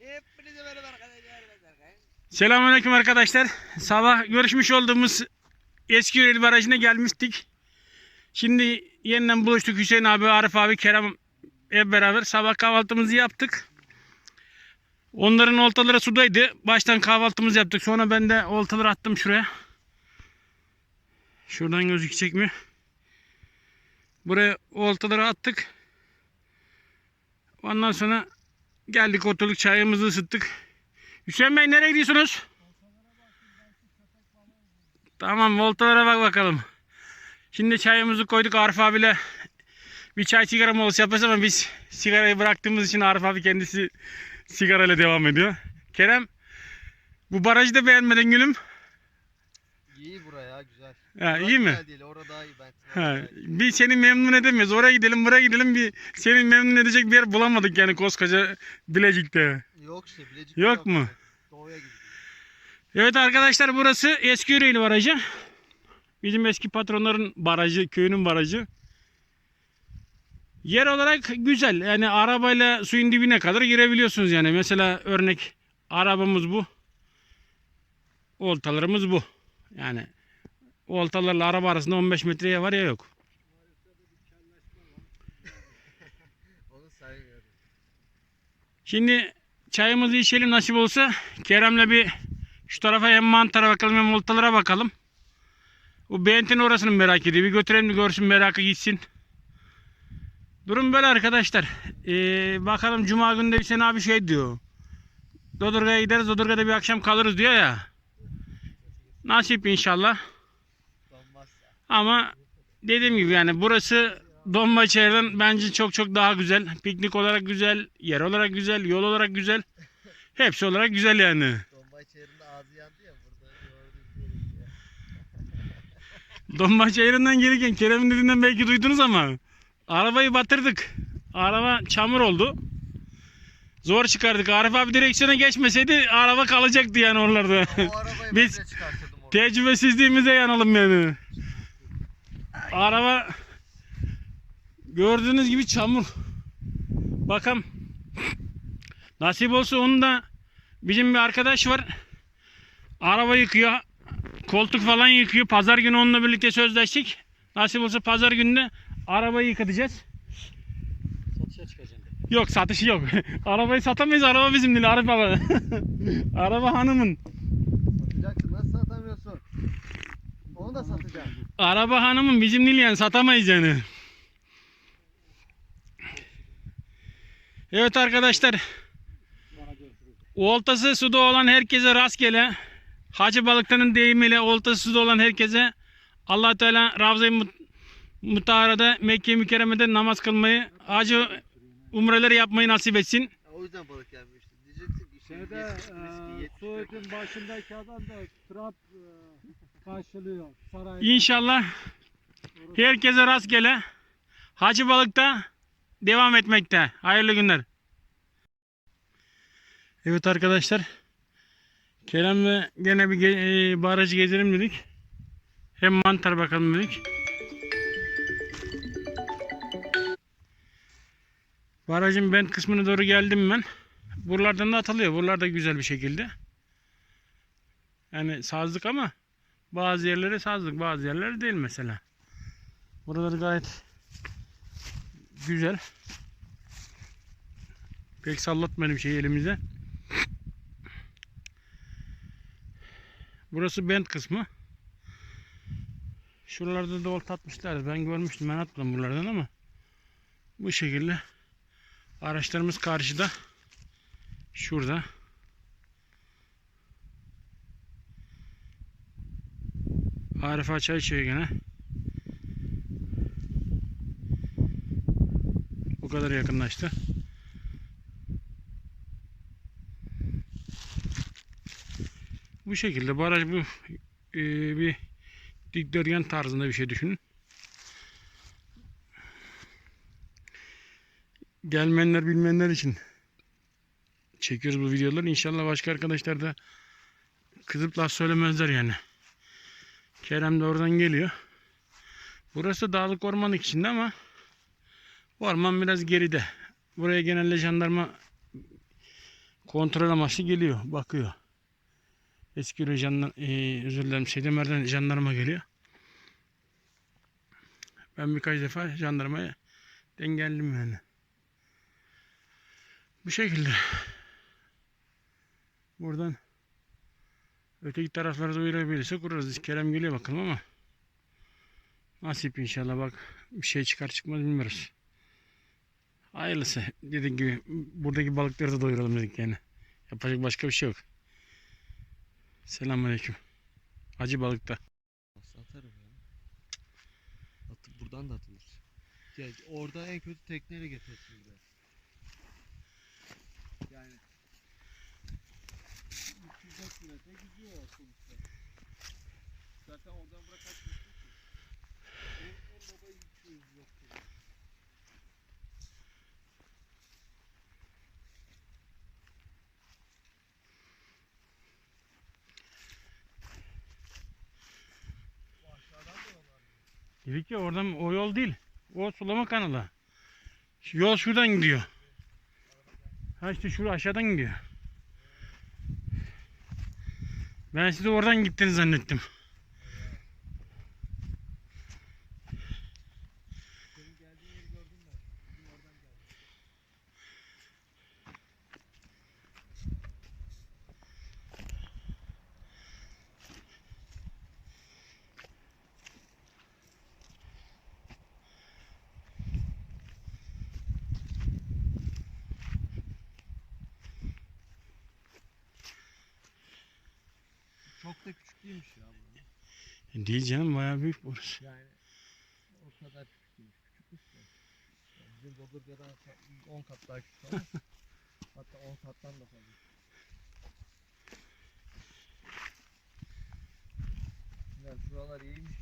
Hepinize merhaba arkadaşlar. Selamünaleyküm arkadaşlar. Sabah görüşmüş olduğumuz Eskiyörel Barajı'na gelmiştik. Şimdi yeniden buluştuk Hüseyin abi, Arif abi, Kerem hep beraber sabah kahvaltımızı yaptık. Onların oltaları sudaydı. Baştan kahvaltımızı yaptık. Sonra ben de oltaları attım şuraya. Şuradan gözükecek mi? Buraya oltaları attık. Ondan sonra geldik oturduk çayımızı ısıttık. Hüseyin Bey nereye gidiyorsunuz? Tamam voltalara bak bakalım. Şimdi çayımızı koyduk Arif abiyle bir çay sigara molası yapacağız ama biz sigarayı bıraktığımız için Arif abi kendisi sigarayla devam ediyor. Kerem bu barajı da beğenmedin gülüm. İyi buraya güzel. Ha, iyi mi? Güzel değil orada daha iyi bence. Ha, bir seni memnun edemiyoruz. Oraya gidelim buraya gidelim bir seni memnun edecek bir yer bulamadık yani koskoca Bilecik'te. Yok işte Bilecik Yok mu? Doğuya gidiyor. Evet arkadaşlar burası eski Yüreğli Barajı. Bizim eski patronların barajı, köyünün barajı. Yer olarak güzel. Yani arabayla suyun dibine kadar girebiliyorsunuz yani. Mesela örnek arabamız bu. Oltalarımız bu. Yani oltalarla araba arasında 15 metreye var ya yok. Şimdi çayımızı içelim nasip olsa. Kerem'le bir şu tarafa hem mantara bakalım hem oltalara bakalım. O Bent'in orasını merak ediyor. Bir götürelim de görsün merakı gitsin. Durum böyle arkadaşlar. Ee, bakalım Cuma günü de Hüseyin abi şey diyor. Dodurga'ya gideriz. Dodurga'da bir akşam kalırız diyor ya. Nasip inşallah. Ama dediğim gibi yani burası Donbaçayır'dan bence çok çok daha güzel. Piknik olarak güzel, yer olarak güzel, yol olarak güzel. Hepsi olarak güzel yani. Donbay çayırında ağzı yandı ya burada. Donbaçayır'ından gelirken Kerem'in dediğinden belki duydunuz ama arabayı batırdık. Araba çamur oldu. Zor çıkardık. Arif abi direksiyona geçmeseydi araba kalacaktı yani oralarda. O arabayı Biz- ben de çıkartırdım orada. Tecrübesizliğimize yanalım yani. Araba gördüğünüz gibi çamur. Bakalım. Nasip olsa onun da bizim bir arkadaş var. Araba yıkıyor. Koltuk falan yıkıyor. Pazar günü onunla birlikte sözleştik. Nasip olsa pazar günü de arabayı yıkatacağız. Satışa çıkacaksın. Yok satışı yok. Arabayı satamayız. Araba bizim değil. Arif abi. Araba hanımın. Onu da satacaksın. Araba hanımın bizim değil yani satamayız yani. Evet arkadaşlar. Oltası suda olan herkese rastgele. Hacı balıklarının deyimiyle oltası suda olan herkese allah Teala Ravza-i Mut- Mutahara'da Mekke-i Mükerreme'de namaz kılmayı, hacı umreleri yapmayı nasip etsin. Ya, o yüzden balık gelmişti. Diyeceksin ki işte Şeyde 70 e, riski 70 Suud'un başındaki adam da trap e, karşılıyor saray. İnşallah herkese rastgele. Hacı balıkta devam etmekte. Hayırlı günler. Evet arkadaşlar. Kerem'le gene bir ge- e, barajı gezelim dedik. Hem mantar bakalım dedik. Barajın ben kısmına doğru geldim ben. Buralardan da atılıyor. Buralar da güzel bir şekilde. Yani sazlık ama bazı yerleri sazlık, bazı yerleri değil mesela. Buraları gayet güzel. Pek sallatmadı bir şey elimize. Burası bent kısmı. Şuralarda da olta atmışlar. Ben görmüştüm. Ben atmadım buralardan ama bu şekilde araçlarımız karşıda. Şurada. Arif Ağa çay içiyor gene. O kadar yakınlaştı. Bu şekilde baraj bu e, bir dikdörtgen tarzında bir şey düşünün. Gelmeyenler bilmeyenler için çekiyoruz bu videoları. İnşallah başka arkadaşlar da kızıp laf söylemezler yani. Kerem de oradan geliyor. Burası dağlık ormanlık içinde ama orman biraz geride. Buraya genelde jandarma kontrol amaçlı geliyor. Bakıyor. Eski jandarma, e, özür dilerim Seydemer'den jandarma geliyor. Ben birkaç defa jandarmaya denk yani. Bu şekilde. Buradan öteki taraflara da uğrayabilirsek uğrarız. Kerem geliyor bakalım ama nasip inşallah bak bir şey çıkar çıkmaz bilmiyoruz. Hayırlısı. Dediğim gibi buradaki balıkları da doyuralım dedik yani. Yapacak başka bir şey yok. Selamünaleyküm. Acı balıkta. Atarım ya. Atıp buradan da atılır. Ya orada en kötü tekneyle getirsin bir de. Yani 300 metre gidiyor sonuçta. Zaten oradan bırak kaç ki? En, en baba 200 yoktur. Dedik ya oradan o yol değil. O sulama kanalı. Yol şuradan gidiyor. Ha işte şurada aşağıdan gidiyor. Ben sizi oradan gittiniz zannettim. Senin geldiğin yeri gördüm ben. Bizim oradan geldi. Da küçük değilmiş ya bu. Değil canım bayağı büyük burası. Yani o kadar küçük değilmiş. Küçükmüş de. Yani bizim Bodurga'dan 10 kat daha küçük ama hatta 10 kattan da fazla. Yani şuralar iyiymiş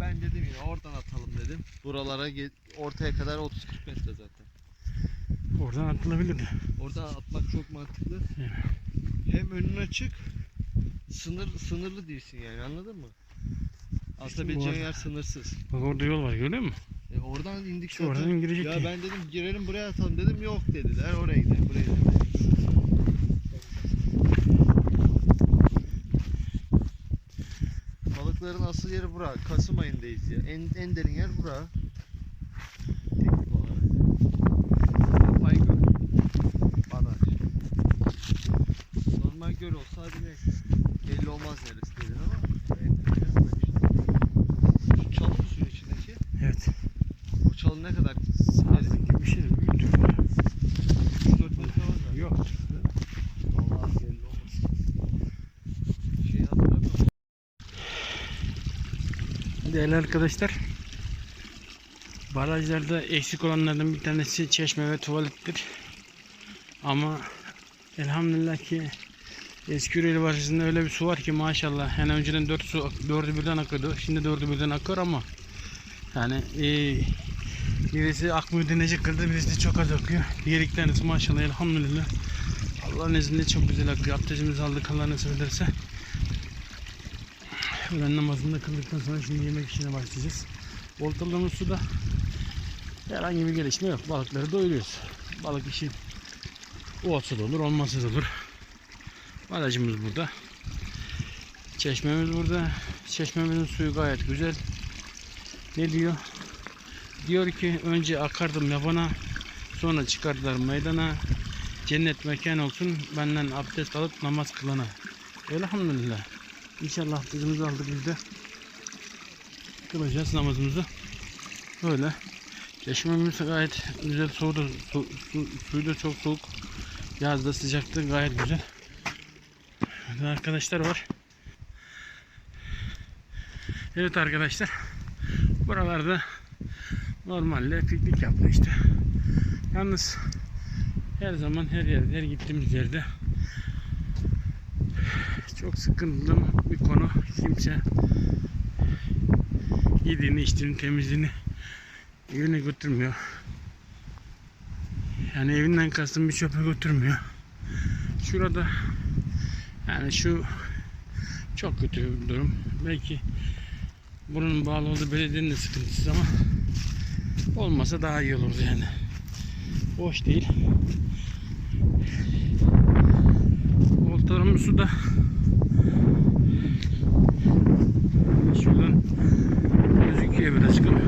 ben dedim yine oradan atalım dedim. Buralara ortaya kadar 30-40 metre zaten. Oradan atılabilirdi. Orada atmak çok mantıklı. Evet. Hem önün açık, sınır sınırlı değilsin yani anladın mı? Aslında İşte yer sınırsız. Bak orada yol var görüyor musun? E oradan indik İşte zaten. oradan girecek Ya ki. ben dedim girelim buraya atalım dedim yok dediler oraya gidelim buraya gidelim. Balıkların asıl yeri bura. Kasım ayındayız ya. En, en derin yer bura. Teknik olarak. Yapay göl. Baraj. Göl olsa hadi neyse. Belli olmaz neresi dedin ama. Şu çalı mı suyun içindeki? Evet. O çalı ne kadar? Sazlık gibi bir şey de büyüktür. 3-4 metre var zaten. Yok. Vallahi belli olmaz. Şey hatırlamıyorum. Değerli arkadaşlar. Barajlarda eksik olanlardan bir tanesi çeşme ve tuvalettir. Ama elhamdülillah ki Esküreli Barajı'nda öyle bir su var ki maşallah. Yani önceden 4 su, 4'ü birden akıyordu. Şimdi 4'ü birden akıyor ama yani e, birisi akmıyor denecek kırdı birisi de çok az akıyor. Diğer maşallah elhamdülillah. Allah'ın izniyle çok güzel akıyor. Abdestimizi aldık Allah nasip ederse. Öğlen namazını da kıldıktan sonra şimdi yemek işine başlayacağız. Oltalığımız suda herhangi bir gelişme yok. Balıkları doyuruyoruz. Balık işi olsa da olur, olmazsa da olur. Barajımız burada. Çeşmemiz burada. Çeşmemizin suyu gayet güzel. Ne diyor? Diyor ki önce akardım yabana sonra çıkardılar meydana cennet mekan olsun benden abdest alıp namaz kılana. Elhamdülillah. İnşallah abdestimizi aldık biz de. Kılacağız namazımızı. Böyle. Çeşmemiz gayet güzel soğudu. Su, su, suyu da çok soğuk. Yazda sıcaktı gayet güzel. Burada arkadaşlar var. Evet arkadaşlar. Buralarda normalde piknik yaptık işte. Yalnız her zaman her yerde her gittiğimiz yerde çok sıkıntılı bir konu. Kimse yediğini, içtiğini, temizliğini evine götürmüyor. Yani evinden kastım bir çöpe götürmüyor. Şurada yani şu çok kötü bir durum. Belki bunun bağlı olduğu belediyenin de sıkıntısı ama olmasa daha iyi olurdu yani. Boş değil. Oltalarımız suda. Şuradan gözüküyor biraz kım.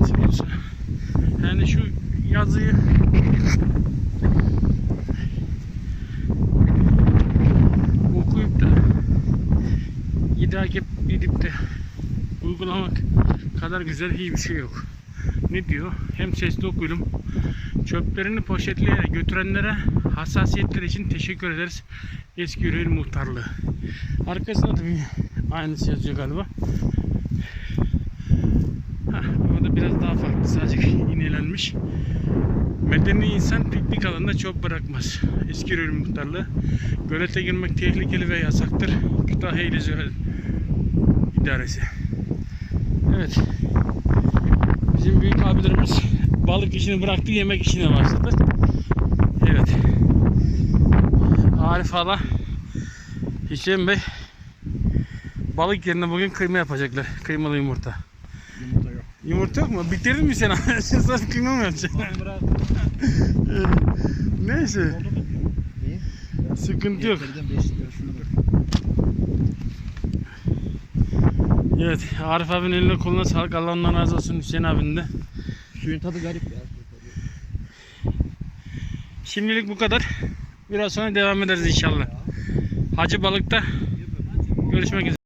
Açık olsa. Yani şu yazıyı okuyup da idrak edip de uygulamak kadar güzel iyi bir şey yok. Ne diyor? Hem sesli okuyalım. Çöplerini poşetleyerek götürenlere hassasiyetleri için teşekkür ederiz. Eski Yüreğin Muhtarlığı. Arkasında da bir aynısı yazıyor galiba. Heh, orada biraz daha farklı. Sadece inelenmiş. Medeni insan piknik alanında çöp bırakmaz. Eski Yüreğin Muhtarlığı. Gölete girmek tehlikeli ve yasaktır. Kütahya İl İzole İdaresi. Evet. Bizim büyük abilerimiz balık işini bıraktı, yemek işine başladı. Evet. Arif Hala, Hüseyin Bey balık yerine bugün kıyma yapacaklar. Kıymalı yumurta. Yumurta yok. Yumurta yok mu? Bitirdin mi sen? sen sadece kıyma mı yapacaksın? Neyse. Sıkıntı yok. Evet. Arif abinin eline koluna sağlık. Allah ondan razı olsun. Hüseyin abinin de. Suyun tadı garip ya. Şimdilik bu kadar. Biraz sonra devam ederiz inşallah. Hacı balıkta görüşmek üzere.